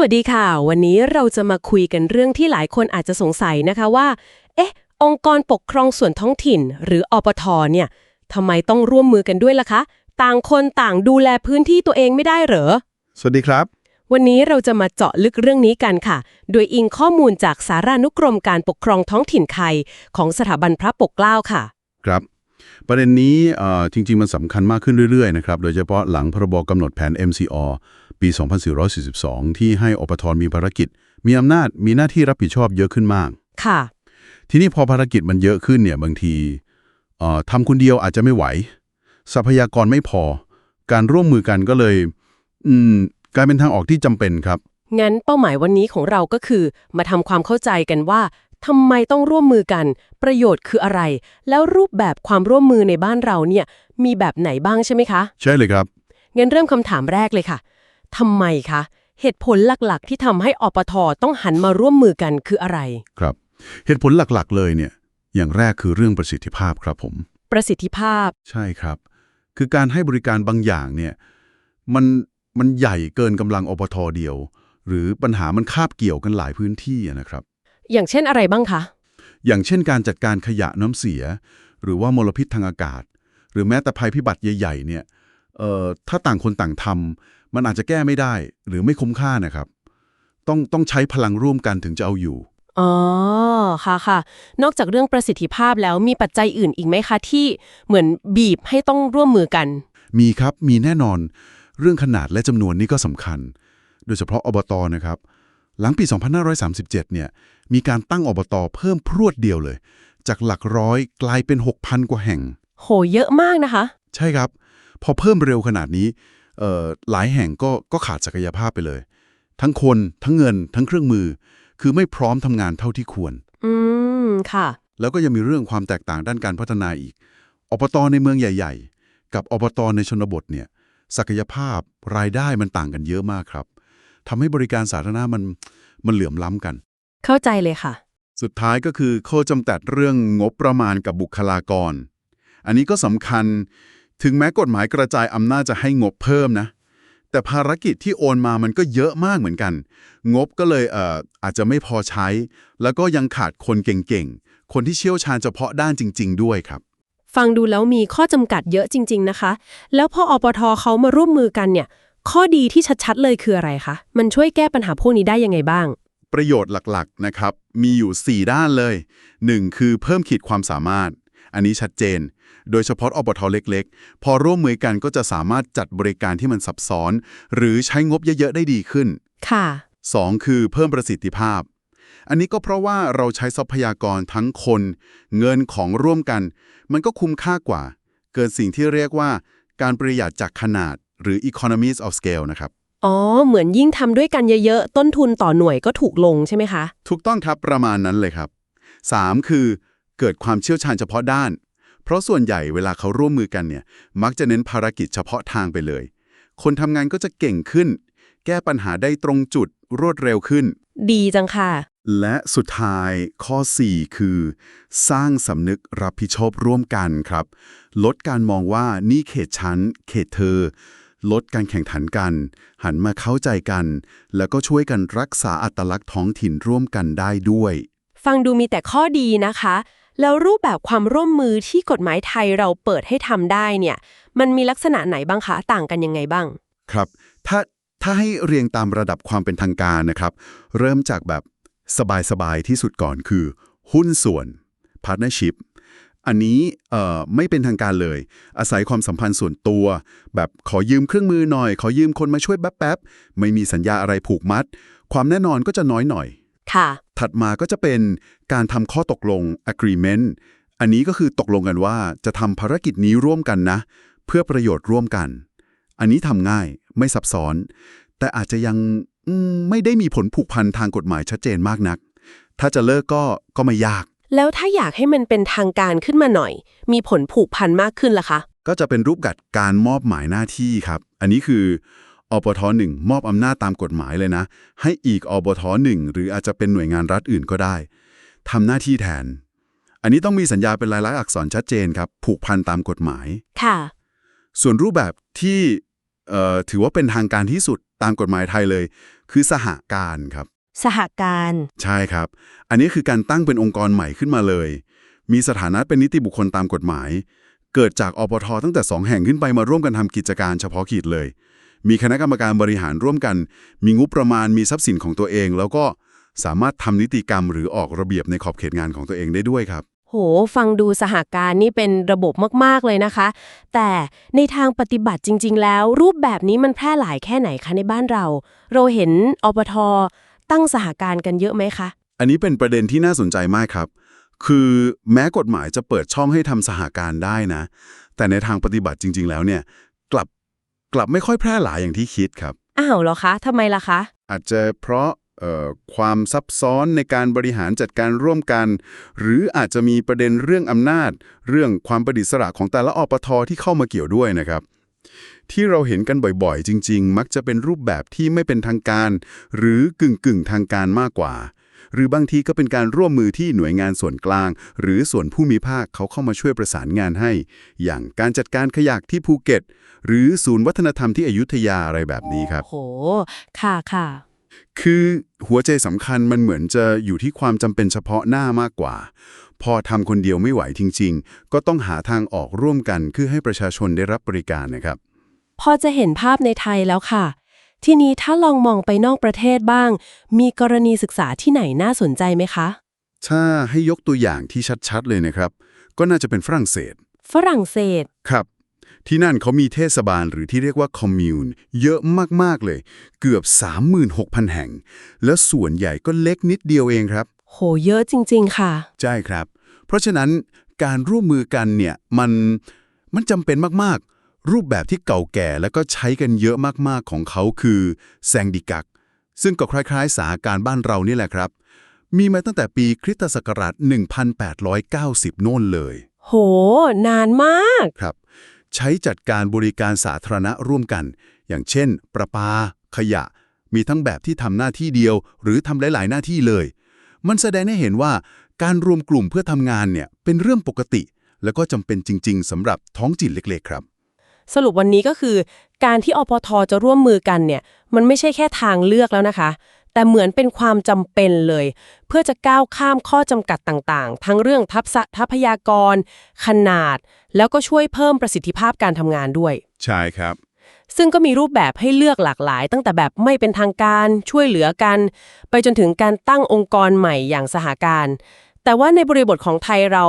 วัสดีค่ะ วันนี้เราจะมาคุยกันเรื่องที่หลายคนอาจจะสงสัยนะคะว่า เอ๊ะ องค์กรปกครองส่วนท้องถิ่น หรืออปทเนี่ยทำไมต้องร่วมมือกันด้วยล่ะคะ ต่างคนต่างดูแลพื้นที่ตัวเองไม่ได้เหรอ สวัสดีครับ วันนี้เราจะมาเจาะลึกเรื่องนี้กันค่ะ โดยอิงข้อมูลจากสารานุกรมการปกครองท้องถิ่นไทยของสถาบันพระปกเกล้าค่ะ ครับ ประเด็นนี้เอ่อจริง ๆ มันสำคัญมากขึ้นเรื่อยๆนะครับ โดยเฉพาะหลังพรบกำหนดแผน MCO ปี 2442 ที่ให้อปทมีภารกิจ มีอำนาจมีหน้าที่รับผิดชอบเยอะขึ้นมาก ค่ะ ทีนี้พอภารกิจมันเยอะขึ้นเนี่ยบางทีเอ่อทำคนเดียวอาจจะไม่ไหว ทรัพยากรไม่พอ การร่วมมือกันก็เลยอืมกลายเป็นทางออกที่จำเป็นครับ งั้นเป้าหมายวันนี้ของเราก็คือ มาทำความเข้าใจกันว่าทำไมต้องร่วมมือกัน ประโยชน์คืออะไร แล้วรูปแบบความร่วมมือในบ้านเราเนี่ยมีแบบไหนบ้างใช่ไหมคะ ใช่เลยครับ งั้นเริ่มคำถามแรกเลยค่ะ ทำไมคะ เหตุผลหลักๆ ที่ทำให้อปทต้องหันมาร่วมมือกันคืออะไร ครับ เหตุผลหลักๆ เลยเนี่ย อย่างแรกคือเรื่องประสิทธิภาพครับผม ประสิทธิภาพ ใช่ครับ คือการให้บริการบางอย่างเนี่ย มัน มันใหญ่เกินกำลังอปทเดียว หรือปัญหามันคาบเกี่ยวกันหลายพื้นที่อะนะครับ อย่างเช่นอะไรบ้างคะ อย่างเช่นการจัดการขยะน้ำเสีย หรือว่ามลพิษทางอากาศ หรือแม้แต่ภัยพิบัติใหญ่ๆ เนี่ย เอ่อ ถ้าต่างคนต่างทำ มันอาจจะแก้ไม่ได้หรือไม่คุ้มค่านะครับ ต้องต้องใช้พลังร่วมกันถึงจะเอาอยู่อ๋อค่ะค่ะ นอกจากเรื่องประสิทธิภาพแล้วมีปัจจัยอื่นอีกไหมคะ ที่เหมือนบีบให้ต้องร่วมมือกัน มีครับมีแน่นอน เรื่องขนาดและจำนวนนี่ก็สำคัญ โดยเฉพาะอบตนะครับ หลังปี 2537 เนี่ย มีการตั้งอบตเพิ่มพรวดเดียวเลย จากหลักร้อยกลายเป็น 6,000 กว่าแห่ง โหเยอะมากนะคะ ใช่ครับ พอเพิ่มเร็วขนาดนี้เอ่อ หลายแห่งก็ก็ขาดศักยภาพไปเลย ทั้งคนทั้งเงิน ทั้งเครื่องมือ คือไม่พร้อมทำงานเท่าที่ควร อืม ค่ะ แล้วก็ยังมีเรื่องความแตกต่างด้านการพัฒนาอีกอบตในเมืองใหญ่ ๆ กับอบตในชนบทเนี่ยศักยภาพรายได้มันต่างกันเยอะมากครับทำให้บริการสาธารณะมันมันเหลื่อมล้ำกัน เข้าใจเลยค่ะ สุดท้ายก็คือข้อจำกัดเรื่องงบประมาณกับบุคลากร อันนี้ก็สำคัญ ถึงแม้กฎหมายกระจายอำนาจจะให้งบเพิ่มนะ แต่ภารกิจที่โอนมามันก็เยอะมากเหมือนกัน งบก็เลยเอ่ออาจจะไม่พอใช้ แล้วก็ยังขาดคนเก่งๆ คนที่เชี่ยวชาญเฉพาะด้านจริง ๆ ด้วยครับ ฟังดูแล้วมีข้อจำกัดเยอะจริง ๆ นะคะ แล้วพออปทเขามาร่วมมือกันเนี่ย ข้อดีที่ชัดๆ เลยคืออะไรคะ มันช่วยแก้ปัญหาพวกนี้ได้ยังไงบ้าง ประโยชน์หลักๆ นะครับ มีอยู่ 4 ด้านเลย 1. คือเพิ่มขีดความสามารถ อันนี้ชัดเจน โดยเฉพาะอบทเล็กๆ พอร่วมมือกันก็จะสามารถจัดบริการที่มันซับซ้อน หรือใช้งบเยอะๆ ได้ดีขึ้น ค่ะ 2. คือเพิ่มประสิทธิภาพ อันนี้ก็เพราะว่าเราใช้ทรัพยากรทั้งคน เงินของร่วมกัน มันก็คุ้มค่ากว่า เกินสิ่งที่เรียกว่า การประหยัดจากขนาดหรือ economies of scale นะครับอ๋อ เหมือนยิ่งทำด้วยกันเยอะ ๆ ต้นทุนต่อหน่วยก็ถูกลงใช่ไหมคะ ถูกต้องครับประมาณนั้นเลยครับ 3. คือ เกิดความเชี่ยวชาญเฉพาะด้าน เพราะส่วนใหญ่เวลาเขาร่วมมือกันเนี่ย มักจะเน้นภารกิจเฉพาะทางไปเลย คนทำงานก็จะเก่งขึ้น แก้ปัญหาได้ตรงจุดรวดเร็วขึ้น ดีจังค่ะ และสุดท้ายข้อ 4 คือ สร้างสำนึกรับผิดชอบร่วมกันครับ ลดการมองว่านี่เขตฉันเขตเธอ ลดการแข่งขันกัน หันมาเข้าใจกัน แล้วก็ช่วยกันรักษาอัตลักษณ์ท้องถิ่นร่วมกันได้ด้วย ฟังดูมีแต่ข้อดีนะคะ แล้วรูปแบบความร่วมมือที่กฎหมายไทยเราเปิดให้ทำได้เนี่ย มันมีลักษณะไหนบ้างคะ ต่างกันยังไงบ้าง ครับ ถ้าถ้าให้เรียงตามระดับความเป็นทางการนะครับ เริ่มจากแบบสบายๆที่สุดก่อนคือ หุ้นส่วน partnership อันนี้เอ่อไม่เป็นทางการเลย อาศัยความสัมพันธ์ส่วนตัว แบบขอยืมเครื่องมือหน่อย ขอยืมคนมาช่วยแป๊บๆ ไม่มีสัญญาอะไรผูกมัด ความแน่นอนก็จะน้อยหน่อย ค่ะ ถัดมาก็จะเป็นการทำข้อตกลง agreement อันนี้ก็คือตกลงกันว่าจะทำภารกิจนี้ร่วมกันนะ เพื่อประโยชน์ร่วมกัน อันนี้ทำง่ายไม่ซับซ้อน แต่อาจจะยังอืมไม่ได้มีผลผูกพันทางกฎหมายชัดเจนมากนัก ถ้าจะเลิกก็ก็ไม่ยาก แล้วถ้าอยากให้มันเป็นทางการขึ้นมาหน่อย มีผลผูกพันมากขึ้นล่ะคะ ก็จะเป็นรูปแบบการมอบหมายหน้าที่ครับ อันนี้คืออ ปทหนึ่งมอบอำนาจตามกฎหมายเลยนะ ให้อีกอบทหนึ่งหรืออาจจะเป็นหน่วยงานรัฐอื่นก็ได้ทำหน้าที่แทน อันนี้ต้องมีสัญญาเป็นลายลักษณ์อักษรชัดเจนครับ ผูกพันตามกฎหมาย ค่ะ ส่วนรูปแบบที่เอ่อถือว่าเป็นทางการที่สุดตามกฎหมายไทยเลย คือสหการครับ สหการ ใช่ครับ อันนี้คือการตั้งเป็นองค์กรใหม่ขึ้นมาเลย มีสถานะเป็นนิติบุคคลตามกฎหมาย เกิดจากอปทตั้งแต่ 2 แห่งขึ้นไปมาร่วมกันทำกิจการเฉพาะกิจเลย มีคณะกรรมการบริหารร่วมกัน มีงบประมาณมีทรัพย์สินของตัวเอง แล้วก็สามารถทำนิติกรรมหรือออกระเบียบในขอบเขตงานของตัวเองได้ด้วยครับ โห ฟังดูสหการนี่เป็นระบบมากๆเลยนะคะ แต่ในทางปฏิบัติจริง ๆ แล้ว รูปแบบนี้มันแพร่หลายแค่ไหนคะในบ้านเรา เราเห็นอปทตั้งสหการกันเยอะไหมคะ อันนี้เป็นประเด็นที่น่าสนใจมากครับคือแม้กฎหมายจะเปิดช่องให้ทำสหการได้นะ แต่ในทางปฏิบัติจริง ๆ แล้วเนี่ย กลับกลับไม่ค่อยแพร่หลายอย่างที่คิดครับ อ้าวเหรอคะทำไมล่ะคะ อาจจะเพราะเอ่อความซับซ้อนในการบริหารจัดการร่วมกัน หรืออาจจะมีประเด็นเรื่องอำนาจ เรื่องความประดิษฐ์สระของแต่ละอปทที่เข้ามาเกี่ยวด้วยนะครับ ที่เราเห็นกันบ่อยๆ จริง ๆ มักจะเป็นรูปแบบที่ไม่เป็นทางการ หรือกึ่งๆ ทางการมากกว่า หรือบางทีก็เป็นการร่วมมือที่หน่วยงานส่วนกลาง หรือส่วนผู้มีภาคเขาเข้ามาช่วยประสานงานให้ อย่างการจัดการขยะที่ภูเก็ต หรือศูนย์วัฒนธรรมที่อยุธยาอะไรแบบนี้ครับ โห ค่ะค่ะ คือหัวใจสำคัญมันเหมือนจะอยู่ที่ความจำเป็นเฉพาะหน้ามากกว่า พอทำคนเดียวไม่ไหวจริง ๆ ก็ต้องหาทางออกร่วมกันคือให้ประชาชนได้รับบริการนะครับ พอจะเห็นภาพในไทยแล้วค่ะ ทีนี้ถ้าลองมองไปนอกประเทศบ้าง มีกรณีศึกษาที่ไหนน่าสนใจไหมคะ ถ้าให้ยกตัวอย่างที่ชัดๆเลยนะครับ ก็น่าจะเป็นฝรั่งเศส ฝรั่งเศส ครับ ที่นั่นเขามีเทศบาลหรือที่เรียกว่าคอมมิวน์เยอะมากๆเลย เกือบ 36,000 แห่ง แล้วส่วนใหญ่ก็เล็กนิดเดียวเองครับ โหเยอะจริง ๆ ค่ะ ใช่ครับ เพราะฉะนั้นการร่วมมือกันเนี่ยมันมันจำเป็นมากๆ รูปแบบที่เก่าแก่แล้วก็ใช้กันเยอะมากๆของเขาคือแซงดิกัก ซึ่งก็คล้ายๆ สาการบ้านเรานี่แหละครับ มีมาตั้งแต่ปีคริสตศักราช 1890 โน่นเลย โห นานมากครับ ใช้จัดการบริการสาธารณะร่วมกัน อย่างเช่น ประปา ขยะ มีทั้งแบบที่ทำหน้าที่เดียว หรือทำหลาย ๆ หน้าที่เลย มันแสดงให้เห็นว่าการรวมกลุ่มเพื่อทำงานเนี่ยเป็นเรื่องปกติ แล้วก็จำเป็นจริง ๆสำหรับท้องถิ่นเล็ก ๆ ครับ สรุปวันนี้ก็คือ การที่อปทจะร่วมมือกันเนี่ย มันไม่ใช่แค่ทางเลือกแล้วนะคะ แต่เหมือนเป็นความจำเป็นเลย เพื่อจะก้าวข้ามข้อจำกัดต่างๆ ทั้งเรื่องทัพษะทรัพยากร ขนาด แล้วก็ช่วยเพิ่มประสิทธิภาพการทำงานด้วย ใช่ครับซึ่งก็มีรูปแบบให้เลือกหลากหลาย ตั้งแต่แบบไม่เป็นทางการช่วยเหลือกัน ไปจนถึงการตั้งองค์กรใหม่อย่างสหการ แต่ว่าในบริบทของไทยเรา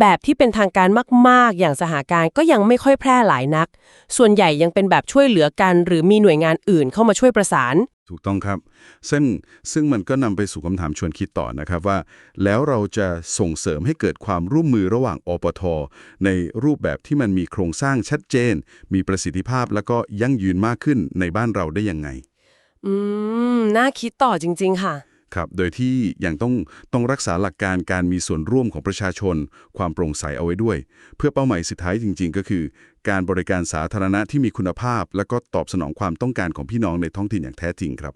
แบบที่เป็นทางการมาก ๆ อย่างสหการก็ยังไม่ค่อยแพร่หลายนัก ส่วนใหญ่ยังเป็นแบบช่วยเหลือกัน หรือมีหน่วยงานอื่นเข้ามาช่วยประสาน ถูกต้องครับ ซึ่งซึ่งมันก็นำไปสู่คำถามชวนคิดต่อนะครับว่า แล้วเราจะส่งเสริมให้เกิดความร่วมมือระหว่างอปท ในรูปแบบที่มันมีโครงสร้างชัดเจน มีประสิทธิภาพแล้วก็ยั่งยืนมากขึ้นในบ้านเราได้ยังไง อืมน่าคิดต่อจริง ๆ ค่ะ ครับ โดยที่ยังต้องต้องรักษาหลักการการมีส่วนร่วมของประชาชน ความโปร่งใสเอาไว้ด้วย เพื่อเป้าหมายสุดท้ายจริง ๆ ก็คือ การบริการสาธารณะที่มีคุณภาพ และก็ตอบสนองความต้องการของพี่น้องในท้องถิ่นอย่างแท้จริงครับ